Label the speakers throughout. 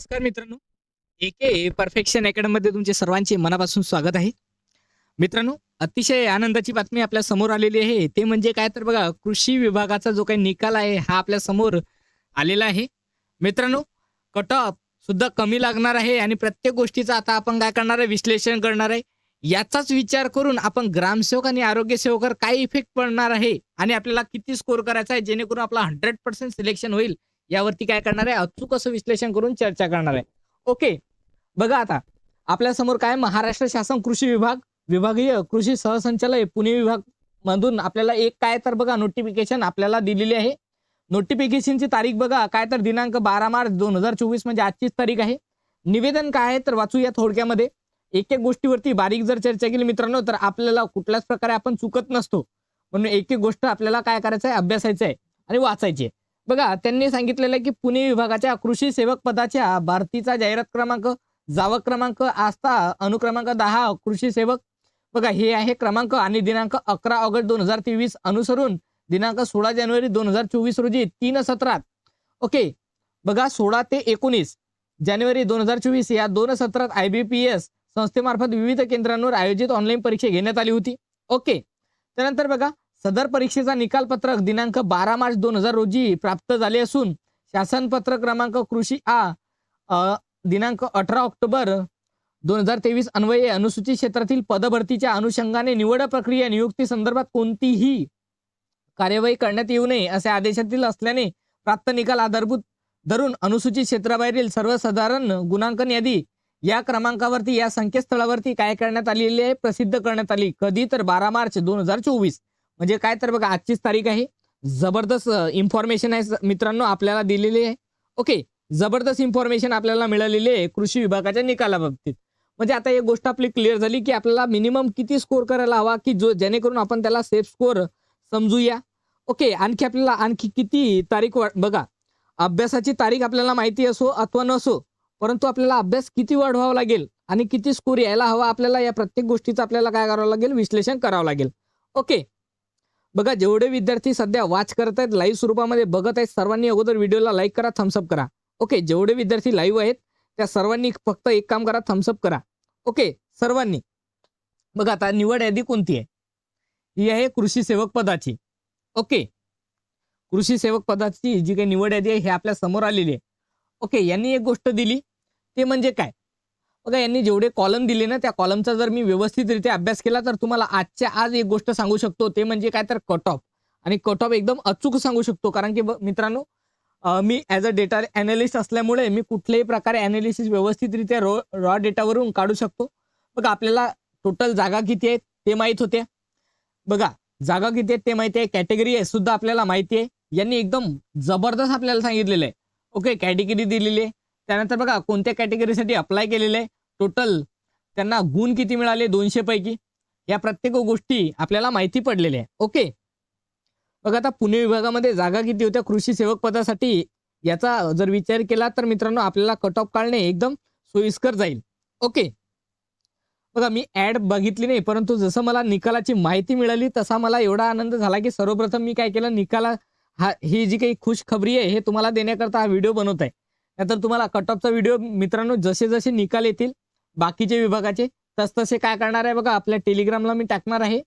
Speaker 1: नमस्कार मित्रांनो. एके परफेक्शन अकॅडमी मध्ये तुमचे सर्वांचे मनापासून स्वागत आहे. मित्रांनो अतिशय आनंदाची बातमी आपल्यासमोर आलेली आहे. ते म्हणजे काय तर बघा कृषी विभागाचा जो काही निकाल आहे हा आपल्यासमोर आलेला आहे. मित्रांनो कट ऑफ सुद्धा कमी लागणार आहे आणि प्रत्येक गोष्टीचं आता आपण काय करणार आहे? विश्लेषण करणार आहे. याचाच विचार करून आपण ग्रामसेवक आणि आरोग्य सेवकर काय इफेक्ट पडणार आहे? आणि आपल्याला किती स्कोर करायचा आहे? जेणेकरून आपला हंड्रेड पर्सेंट सिलेक्शन होईल. यावरती काय करणार आहे? अचूक असं विश्लेषण करून चर्चा करणार आहे. ओके. बघा आता. आपल्यासमोर काय? महाराष्ट्र शासन कृषी विभाग विभागीय कृषी सहसंचालय पुणे विभाग मधून आपल्याला एक काय तर बघा नोटिफिकेशन आपल्याला दिलेली आहे. नोटिफिकेशनची तारीख बघा. काय तर दिनांक बारा मार्च दोन हजार चोवीस म्हणजे आजचीच तारीख आहे. निवेदन काय आहे तर वाचूया थोडक्यामध्ये. एक एक गोष्टीवरती बारीक जर चर्चा केली मित्रांनो तर आपल्याला कुठल्याच प्रकारे आपण चुकत नसतो. म्हणून एक एक गोष्ट आपल्याला काय करायचं आहे अभ्यासायचं आहे आणि वाचायची आहे बघा त्यांनी सांगितलेलं आहे की पुणे विभागाच्या कृषी सेवक पदाच्या भारतीचा जाहिरात क्रमांक जावक क्रमांक आस्था अनुक्रमांक दहा कृषी सेवक. बघा हे आहे क्रमांक आणि दिनांक अकरा ऑगस्ट दोन हजार तेवीस अनुसरून दिनांक सोळा जानेवारी दोन हजार चोवीस रोजी तीन सत्रात. ओके बघा सोळा ते एकोणीस जानेवारी दोन हजार चोवीस या दोन सत्रात आय बी पी एस संस्थेमार्फत विविध केंद्रांवर आयोजित ऑनलाईन परीक्षा घेण्यात आली होती. ओके त्यानंतर बघा सदर परीक्षेचा निकाल पत्रक दिनांक बारा मार्च दोन हजार रोजी प्राप्त झाले असून शासन पत्र क्रमांक कृषी आ दिनांक अठरा ऑक्टोबर दोन हजार तेवीस अन्वये अनुसूचित क्षेत्रातील पदभरतीच्या अनुषंगाने निवड प्रक्रिया नियुक्ती संदर्भात कोणतीही कार्यवाही करण्यात येऊ नये असे आदेशातील असल्याने प्राप्त निकाल आधारभूत धरून अनुसूचित क्षेत्राबाहेरील सर्वसाधारण गुणांकन यादी या क्रमांकावरती या संकेतस्थळावरती काय करण्यात आलेली आहे प्रसिद्ध करण्यात आली. कधी तर बारा मार्च दोन हजार चोवीस. म्हणजे काय तर बघा आजचीच तारीख आहे. जबरदस्त इन्फॉर्मेशन आहे मित्रांनो आपल्याला दिलेली आहे. ओके जबरदस्त इन्फॉर्मेशन आपल्याला मिळालेली आहे कृषी विभागाच्या निकालाबाबतीत म्हणजे आता एक गोष्ट आपली क्लिअर झाली की आपल्याला मिनिमम किती स्कोर करायला हवा की जो जेणेकरून आपण त्याला सेफ स्कोर समजूया. ओके आणखी आपल्याला आणखी किती तारीख वा- बघा अभ्यासाची तारीख आपल्याला माहिती असो अथवा नसो परंतु आपल्याला अभ्यास किती वाढवावा लागेल आणि किती स्कोर यायला हवा आपल्याला या प्रत्येक गोष्टीचं आपल्याला काय करावं लागेल? विश्लेषण करावं लागेल. ओके बघा जेवढे विद्यार्थी सध्या वाच करत आहेत लाईव्ह स्वरूपामध्ये बघत आहेत सर्वांनी अगोदर व्हिडिओला लाईक करा थम्सअप करा. ओके जेवढे विद्यार्थी लाईव्ह आहेत त्या सर्वांनी फक्त एक काम करा थम्सअप करा. ओके सर्वांनी. बघा आता निवड यादी कोणती आहे? ही आहे कृषी सेवक पदाची. ओके कृषी सेवक पदाची जी काही निवड यादी आहे हे आपल्यासमोर आलेली आहे. ओके यांनी एक गोष्ट दिली. ते म्हणजे काय? बघा यांनी जेवढे कॉलम दिले ना त्या कॉलमचा जर मी व्यवस्थितरित्या अभ्यास केला तर तुम्हाला आजच्या आज एक गोष्ट सांगू शकतो. ते म्हणजे काय तर कट ऑफ आणि कट ऑफ एकदम अचूक सांगू शकतो. कारण की मित्रांनो मी ॲज अ डेटा अनालिस्ट असल्यामुळे मी कुठल्याही प्रकारे अनालिसिस व्यवस्थितरित्या रॉ रॉ डेटावरून काढू शकतो. बघा आपल्याला टोटल जागा किती आहेत ते माहीत होते. बघा जागा किती आहेत ते माहिती आहे. कॅटेगरी आहे सुद्धा आपल्याला माहिती आहे. यांनी एकदम जबरदस्त आपल्याला सांगितलेलं आहे. ओके कॅटेगरी दिलेली आहे. त्यानंतर बघा कोणत्या कॅटेगरीसाठी अप्लाय केलेलं आहे टोटल त्यांना गुण किती मिळाले? दोनशे पैकी. या प्रत्येक गोष्टी आपल्याला माहिती पडलेल्या आहे ओके बघा आता पुणे विभागामध्ये जागा किती होत्या? कृषी सेवक पदासाठी याचा जर विचार केला तर मित्रांनो आपल्याला कट ऑफ काढणे एकदम सोयीस्कर जाईल. ओके बघा मी ऍड बघितली नाही परंतु जसं मला निकालाची माहिती मिळाली तसा मला एवढा आनंद झाला की सर्वप्रथम मी काय केलं निकाला हा ही जी काही खुश खबरी आहे हे तुम्हाला देण्याकरता हा व्हिडिओ बनवत आहे. नंतर तुम्हाला कट ऑफचा व्हिडिओ मित्रांनो जसे जसे निकाल येतील बाकीचे विभागाचे तसतसे काय करणार आहे बघा आपल्या टेलिग्रामला मी टाकणार आहे.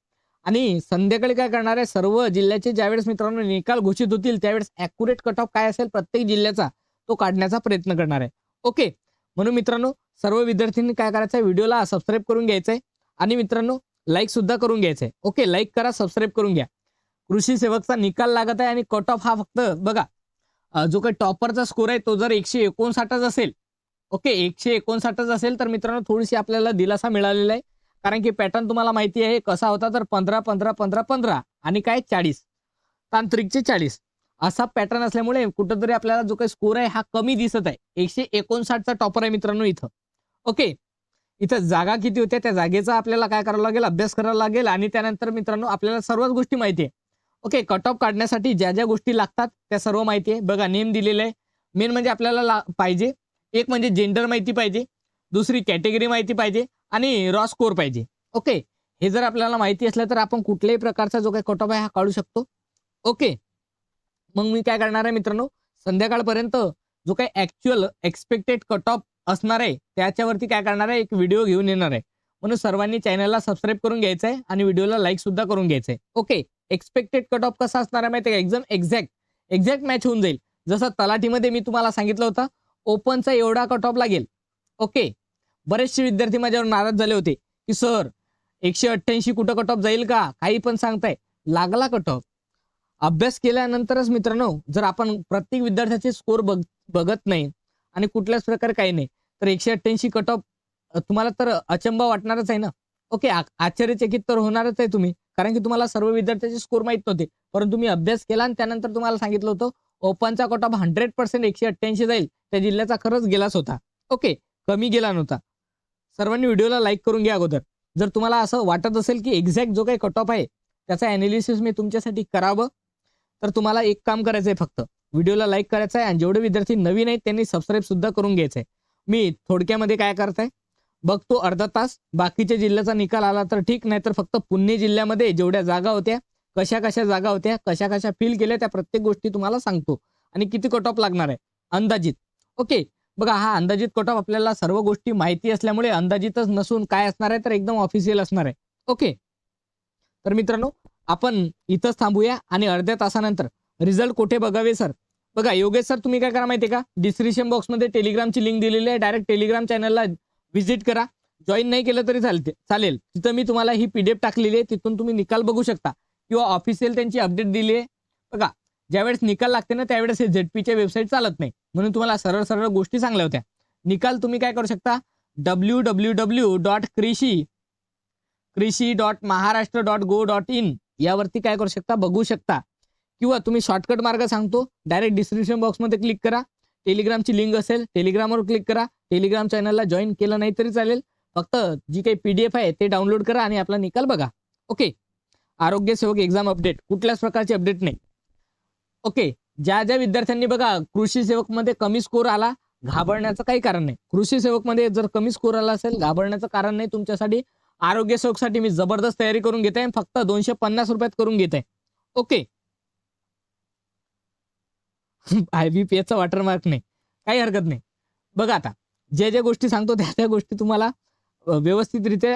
Speaker 1: आणि संध्याकाळी काय करणार आहे सर्व जिल्ह्याचे ज्यावेळेस मित्रांनो निकाल घोषित होतील त्यावेळेस अॅक्युरेट कट ऑफ काय असेल प्रत्येक जिल्ह्याचा तो काढण्याचा प्रयत्न करणार आहे. ओके म्हणून मित्रांनो सर्व विद्यार्थ्यांनी काय करायचं आहे व्हिडिओला सबस्क्राईब करून घ्यायचं आहे आणि मित्रांनो लाईक सुद्धा करून घ्यायचं आहे ओके लाईक करा सबस्क्राईब करून घ्या. कृषी सेवकचा निकाल लागत आहे आणि कट ऑफ हा फक्त बघा जो काही टॉपरचा स्कोर आहे तो जर एकशे एकोणसाठच असेल ओके एकशे एकोणसाठच असेल तर मित्रांनो थोडीशी आपल्याला दिलासा मिळालेला आहे. कारण की पॅटर्न तुम्हाला माहिती आहे कसा होता तर पंधरा पंधरा पंधरा पंधरा आणि काय चाळीस तांत्रिकचे चाळीस. असा पॅटर्न असल्यामुळे कुठंतरी आपल्याला जो काही स्कोर आहे हा कमी दिसत आहे. एकशे एकोणसाठचा टॉपर आहे मित्रांनो इथं. ओके इथं जागा किती होत्या? त्या जागेचा आपल्याला काय करावं लागेल? अभ्यास करावा लागेल आणि त्यानंतर मित्रांनो आपल्याला सर्वच गोष्टी माहिती आहे. ओके कट ऑफ काढण्यासाठी ज्या ज्या गोष्टी लागतात त्या सर्व माहिती आहे. बघा नेम दिलेलं आहे. मेन म्हणजे आपल्याला ला- पाहिजे. एक म्हणजे जेंडर माहिती पाहिजे. दुसरी कॅटेगरी माहिती पाहिजे. आणि रॉ स्कोर पाहिजे. ओके हे जर आपल्याला माहिती असलं तर आपण कुठल्याही प्रकारचा जो काही कट ऑफ आहे हा काढू शकतो. ओके मग मी काय करणार आहे मित्रांनो? संध्याकाळपर्यंत जो काही ऍक्च्युअल एक्सपेक्टेड कट ऑफ असणार आहे त्याच्यावरती काय करणार आहे? एक व्हिडिओ घेऊन येणार आहे. म्हणून सर्वांनी चॅनलला सबस्क्राईब करून घ्यायचं आहे आणि व्हिडिओला लाईक सुद्धा करून घ्यायचं आहे ओके एक्सपेक्टेड कट ऑफ कसा असणार आहे माहिती आहे का? एकदम एक्झॅक्ट एक्झॅक्ट मॅच होऊन जाईल. जसं तलाठीमध्ये मी तुम्हाला सांगितलं होतं ओपनचा एवढा कट ऑफ लागेल. ओके बरेचसे विद्यार्थी माझ्यावर नाराज झाले होते की सर एकशे अठ्ठ्याऐंशी कुठं कट ऑफ जाईल का? काही पण सांगताय. लागला कट ऑफ अभ्यास केल्यानंतरच मित्रांनो जर आपण प्रत्येक विद्यार्थ्याचे स्कोर बघ बघत नाही आणि कुठल्याच प्रकारे काही नाही तर एकशे अठ्ठ्याऐंशी कट ऑफ तुम्हाला तर अचंबा वाटणारच आहे ना? ओके आश्चर्यचकित तर होणारच आहे तुम्ही कारण की तुम्हाला सर्व विद्यार्थ्यांचे स्कोर माहीत नव्हते. परंतु तुम्ही अभ्यास केला आणि त्यानंतर तुम्हाला सांगितलं होतं ओपनचा कट ऑफ हंड्रेड पर्सेंट एकशे अठ्ठ्याऐंशी जाईल. त्या जिल्ह्याचा खरंच गेलाच होता. ओके कमी गेला नव्हता. सर्वांनी व्हिडिओला लाईक करून घ्या अगोदर. जर तुम्हाला असं वाटत असेल की एक्झॅक्ट जो काही कट ऑफ आहे त्याचा अनालिसिस मी तुमच्यासाठी करावं तर तुम्हाला एक काम करायचं आहे फक्त. व्हिडिओला लाईक करायचं आहे आणि जेवढे विद्यार्थी नवीन आहेत त्यांनी सबस्क्राईब सुद्धा करून घ्यायचं आहे. मी थोडक्यामध्ये काय करत आहे बघ बघतो अर्धा तास. बाकीच्या जिल्ह्याचा निकाल आला तर ठीक नाही तर फक्त पुणे जिल्ह्यामध्ये जेवढ्या जागा होत्या कशा कशा जागा होत्या कशा कशा फिल केल्या त्या प्रत्येक गोष्टी तुम्हाला सांगतो. आणि किती कट ऑफ लागणार आहे? अंदाजित. ओके बघा हा अंदाजित कट ऑफ आपल्याला सर्व गोष्टी माहिती असल्यामुळे अंदाजितच नसून काय असणार आहे तर एकदम ऑफिशियल असणार आहे. ओके तर मित्रांनो आपण इथंच थांबूया आणि अर्ध्या तासानंतर रिझल्ट कुठे बघावे सर बघा योगेश सर तुम्ही काय करा माहिती का? डिस्क्रिप्शन बॉक्समध्ये टेलिग्रामची लिंक दिलेली आहे. डायरेक्ट टेलिग्राम चॅनलला व्हिजिट करा. जॉईन नाही केलं तरी चालते चालेल. तिथं मी तुम्हाला ही पीडीएफ टाकलेली आहे तिथून तुम्ही निकाल बघू शकता. किंवा ऑफिशियल त्यांची अपडेट दिली आहे. बघा ज्यावेळेस निकाल लागते ना त्यावेळेस हे झेडपीच्या वेबसाईट चालत नाही. म्हणून तुम्हाला सरळ सरळ गोष्टी चांगल्या होत्या. निकाल तुम्ही काय करू शकता? डब्ल्यू डब्ल्यू डब्ल्यू डॉट कृषी कृषी dot Maharashtra dot gov dot in यावरती काय करू शकता? बघू शकता. किंवा तुम्ही शॉर्टकट मार्ग सांगतो डायरेक्ट डिस्क्रिप्शन बॉक्समध्ये क्लिक करा. टेलिग्रामची लिंक असेल टेलिग्रामवर क्लिक करा. टेलिग्राम चॅनलला जॉईन केलं नाही तरी चालेल. फक्त जी काही पीडीएफ आहे ते डाउनलोड करा आणि आपला निकाल बघा. ओके आरोग्य सेवक एक्झाम अपडेट कुठल्याच प्रकारची अपडेट नाही. ओके ज्या ज्या विद्यार्थ्यांनी बघा कृषी सेवकमध्ये कमी स्कोर आला घाबरण्याचं काही कारण नाही. कृषी सेवकमध्ये जर कमी स्कोर आला असेल घाबरण्याचं कारण नाही तुमच्यासाठी. आरोग्य सेवकसाठी मी जबरदस्त तयारी करून घेत आहे फक्त दोनशे पन्नास रुपयात करून घेत. आहे ओके आय बी पी एचा वॉटरमार्क नाही. काही हरकत नाही. बघा आता जे जे गोष्टी सांगतो त्या त्या गोष्टी तुम्हाला व्यवस्थितरित्या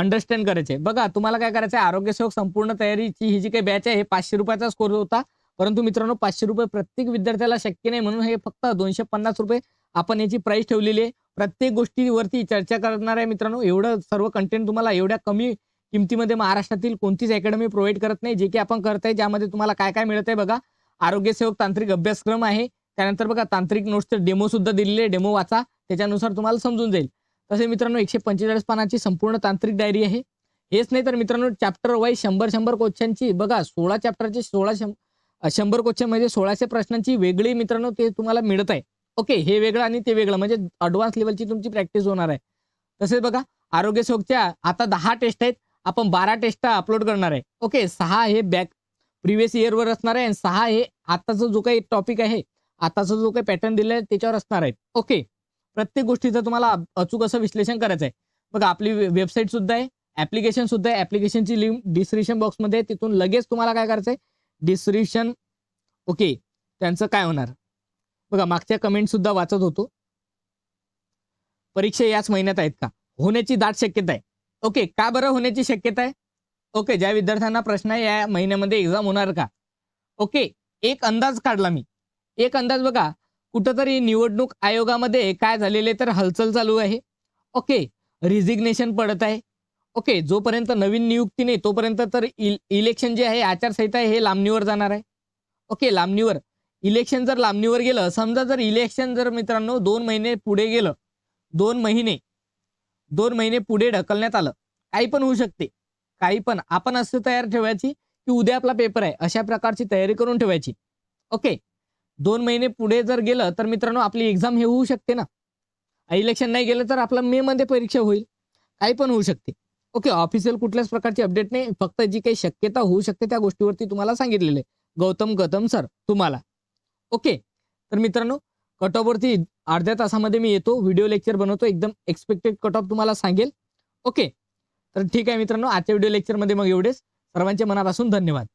Speaker 1: अंडरस्टँड करायचे. बघा तुम्हाला काय करायचं आहे आरोग्य सेवक संपूर्ण तयारीची ही जी काही बॅच आहे हे पाचशे रुपयाचा स्कोर होता. परंतु मित्रांनो पाचशे रुपये प्रत्येक विद्यार्थ्याला शक्य नाही म्हणून हे फक्त दोनशे पन्नास रुपये आपण याची प्राइस ठेवलेली आहे. प्रत्येक गोष्टीवरती चर्चा करणार आहे मित्रांनो. एवढं सर्व कंटेंट तुम्हाला एवढ्या कमी किमतीमध्ये महाराष्ट्रातील कोणतीच अकॅडमी प्रोव्हाइड करत नाही जे की आपण करत आहे ज्यामध्ये तुम्हाला काय काय मिळत आहे बघा. आरोग्यसेवक तांत्रिक अभ्यासक्रम आहे. त्यानंतर बघा तांत्रिक नोट्सचे डेमो सुद्धा दिलेले आहे. डेमो वाचा. त्याच्यानुसार तुम्हाला समजून जाईल. तसे मित्रांनो एकशे पंचेचाळीस पानाची संपूर्ण तांत्रिक डायरी आहे. हेच नाही तर मित्रांनो चॅप्टर वाईज शंभर शंभर क्वेश्चनची बघा सोळा चॅप्टरचे सोळा शं- शंभर क्वेश्चन म्हणजे सोळाशे प्रश्नांची वेगळी मित्रांनो ते तुम्हाला मिळत आहे. ओके हे वेगळं आणि ते वेगळं. म्हणजे अडव्हान्स लेवलची तुमची प्रॅक्टिस होणार आहे. तसेच बघा आरोग्य सेवकच्या आता दहा टेस्ट आहेत. आपण बारा टेस्ट अपलोड करणार आहे. ओके सहा हे बॅक प्रिव्हियस इयरवर असणार आहे. आणि सहा हे आताचा जो काही टॉपिक आहे आताचा जो काही पॅटर्न दिला आहे त्याच्यावर असणार आहे. ओके प्रत्येक गोष्टीचं तुम्हाला अचूक असं विश्लेषण करायचं आहे. बघा आपली वेबसाईट सुद्धा आहे ऍप्लिकेशन सुद्धा आहे. ऍप्लिकेशनची लिंक डिस्क्रिप्शन बॉक्समध्ये तिथून लगेच तुम्हाला काय करायचं आहे? डिस्क्रिप्शन ओके त्यांचं काय होणार? बघा मागच्या कमेंट सुद्धा वाचत होतो. परीक्षा याच महिन्यात आहेत का? होण्याची दाट शक्यता आहे. ओके का बरं होण्याची शक्यता आहे? ओके ज्या विद्यार्थ्यांना प्रश्न आहे या महिन्यामध्ये एक्झाम होणार का? ओके एक अंदाज काढला मी. एक अंदाज बघा कुठंतरी निवडणूक आयोगामध्ये काय झालेले तर हलचल चालू आहे. ओके रिझिग्नेशन पडत आहे. ओके जोपर्यंत नवीन नियुक्ती नाही तोपर्यंत तर इल- इलेक्शन जे आहे आचारसंहिता आहे हे लांबणीवर जाणार आहे. ओके लांबणीवर. इलेक्शन जर लांबणीवर गेलं समजा जर इलेक्शन जर मित्रांनो दोन महिने पुढे गेलं दोन महिने दोन महिने पुढे ढकलण्यात आलं काही पण होऊ शकते. काही पण. आपण असं तयार ठेवायची की उद्या आपला पेपर आहे. अशा प्रकारची तयारी करून ठेवायची. ओके दोन महिने पुढे जर गेलं तर मित्रांनो आपली एक्झाम हे होऊ शकते ना. इलेक्शन नाही गेलं तर आपलं मे मध्ये परीक्षा होईल. काही पण होऊ शकते. ओके ऑफिशियल कुठल्याच प्रकारची अपडेट नाही. फक्त जी काही शक्यता होऊ शकते त्या गोष्टीवरती तुम्हाला सांगितलेले गौतम गौतम सर तुम्हाला. ओके तर मित्रांनो कट ऑफवरती अर्ध्या तासामध्ये मी येतो. व्हिडिओ लेक्चर बनवतो. एकदम एक्सपेक्टेड कट ऑफ तुम्हाला सांगेल. ओके तर ठीक आहे मित्रांनो आजच्या व्हिडिओ लेक्चरमध्ये मग एवढेच. सर्वांचे मनापासून धन्यवाद.